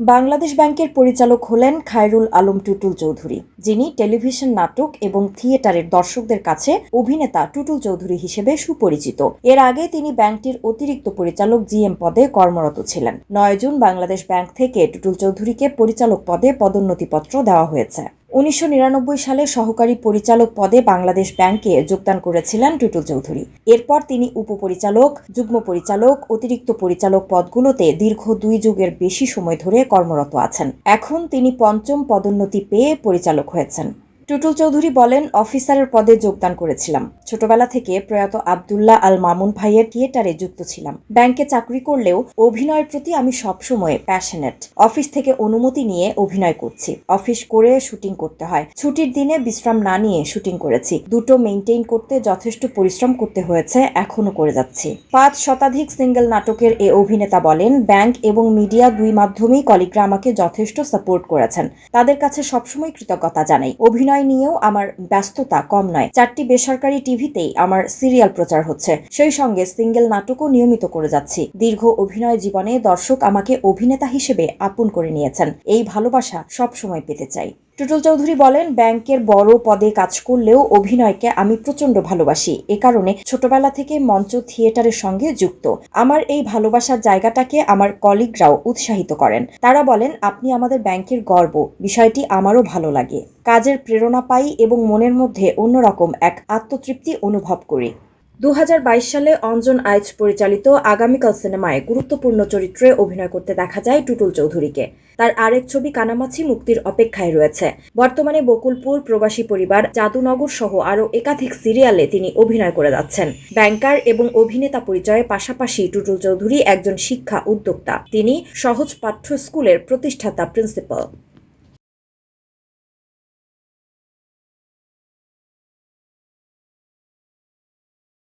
বাংলাদেশ ব্যাংকের পরিচালক হলেন খায়রুল আলম টুটুল চৌধুরী, যিনি টেলিভিশন নাটক এবং থিয়েটারের দর্শকদের কাছে অভিনেতা টুটুল চৌধুরী হিসেবে সুপরিচিত। এর আগে তিনি ব্যাংকটির অতিরিক্ত পরিচালক জিএম পদে কর্মরত ছিলেন। নয় জুন বাংলাদেশ ব্যাংক থেকে টুটুল চৌধুরীকে পরিচালক পদে পদোন্নতিপত্র দেওয়া হয়েছে। উনিশশো নিরানব্বই সালে সহকারী পরিচালক পদে বাংলাদেশ ব্যাংকে যোগদান করেছিলেন টুটুল চৌধুরী। এরপর তিনি উপপরিচালক, যুগ্ম পরিচালক, অতিরিক্ত পরিচালক পদগুলোতে দীর্ঘ দুই যুগের বেশি সময় ধরে কর্মরত আছেন। এখন তিনি পঞ্চম পদোন্নতি পেয়ে পরিচালক হয়েছেন। টুটুল চৌধুরী বলেন, অফিসারের পদে যোগদান করেছিলাম। ছোটবেলা থেকে প্রয়াত আবদুল্লাহ আল মামুন ভাইয়ের থিয়েটারে যুক্ত ছিলাম। ব্যাংকে চাকরি করলেও অভিনয়ের প্রতি আমি সবসময় প্যাশনেট অফিস থেকে অনুমতি নিয়ে অভিনয় করছি। অফিস করে শুটিং করতে হয়। ছুটির দিনে বিশ্রাম না নিয়ে শুটিং করেছি। দুটো মেনটেইন করতে যথেষ্ট পরিশ্রম করতে হয়েছে এখনও করে যাচ্ছি। পাঁচ শতাধিক সিঙ্গেল নাটকের এ অভিনেতা বলেন, ব্যাংক এবং মিডিয়া দুই মাধ্যমেই কলিগরা আমাকে যথেষ্ট সাপোর্ট করেছেন। তাদের কাছে সবসময় কৃতজ্ঞতা জানাই। অভিনয় নিয়েও আমার ব্যস্ততা কম নয়। চারটি বেসরকারি টিভিতেই আমার সিরিয়াল প্রচার হচ্ছে। সেই সঙ্গে সিঙ্গেল নাটকও নিয়মিত করে যাচ্ছি। দীর্ঘ অভিনয় জীবনে দর্শক আমাকে অভিনেতা হিসেবে আপন করে নিয়েছেন। এই ভালোবাসা সবসময় পেতে চাই। টুটুল চৌধুরী বলেন, ব্যাংকের বড় পদে কাজ করলেও অভিনয়কে আমি প্রচণ্ড ভালোবাসি। এ কারণে ছোটবেলা থেকে মঞ্চ থিয়েটারের সঙ্গে যুক্ত। আমার এই ভালোবাসার জায়গাটাকে আমার কলিগরাও উৎসাহিত করেন। তারা বলেন, আপনি আমাদের ব্যাংকের গর্ব। বিষয়টি আমারও ভালো লাগে। কাজের প্রেরণা পাই এবং মনের মধ্যে অন্যরকম এক আত্মতৃপ্তি অনুভব করি। দু হাজার বাইশ সালে অঞ্জন আইচ পরিচালিত আগামীকাল সিনেমায় গুরুত্বপূর্ণ চরিত্রে অভিনয় করতে দেখা যায় টুটুল চৌধুরীকে। তার আরেক ছবি কানামাছি মুক্তির অপেক্ষায় রয়েছে। বর্তমানে বকুলপুর প্রবাসী পরিবার, জাদুনগর সহ আরও একাধিক সিরিয়ালে তিনি অভিনয় করে যাচ্ছেন। ব্যাংকার এবং অভিনেতা পরিচয়ে পাশাপাশি টুটুল চৌধুরী একজন শিক্ষা উদ্যোক্তা। তিনি সহজ পাঠ্য স্কুলের প্রতিষ্ঠাতা, প্রিন্সিপাল।